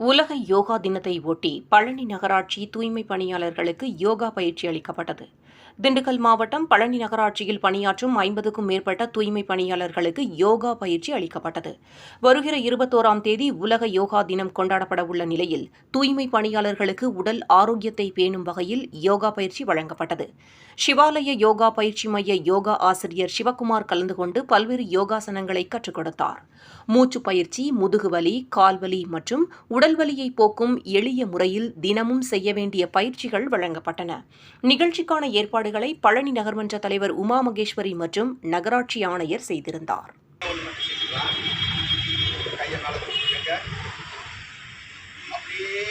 உலக யோகா தினத்தை ஒட்டி பழனி நகராட்சி தூய்மை பணியாளர்களுக்கு யோகா பயிற்சி அளிக்கப்பட்டது. திண்டுக்கல் மாவட்டம் பழனி நகராட்சியில் பணியாற்றும் ஐம்பதுக்கும் மேற்பட்ட தூய்மை பணியாளர்களுக்கு யோகா பயிற்சி அளிக்கப்பட்டது. வருகிற இருபத்தோராம் தேதி உலக யோகா தினம் கொண்டாடப்பட உள்ள நிலையில் தூய்மை பணியாளர்களுக்கு உடல் ஆரோக்கியத்தை பேணும் வகையில் யோகா பயிற்சி வழங்கப்பட்டது. சிவாலய யோகா பயிற்சி மைய யோகா ஆசிரியர் சிவக்குமார் கலந்து கொண்டு பல்வேறு யோகாசனங்களை கற்றுக் கொடுத்தார். மூச்சு பயிற்சி முதுகுவலி கால்வலி மற்றும் உடல்வலியை போக்கும் எளிய முறையில் தினமும் செய்ய வேண்டிய பயிற்சிகள் வழங்கப்பட்டன. நிகழ்ச்சிக்கான ஏற்பாடுகளை பழனி நகர்மன்ற தலைவர் உமா மகேஸ்வரி மற்றும் நகராட்சி ஆணையர் செய்திருந்தார். அப்படியே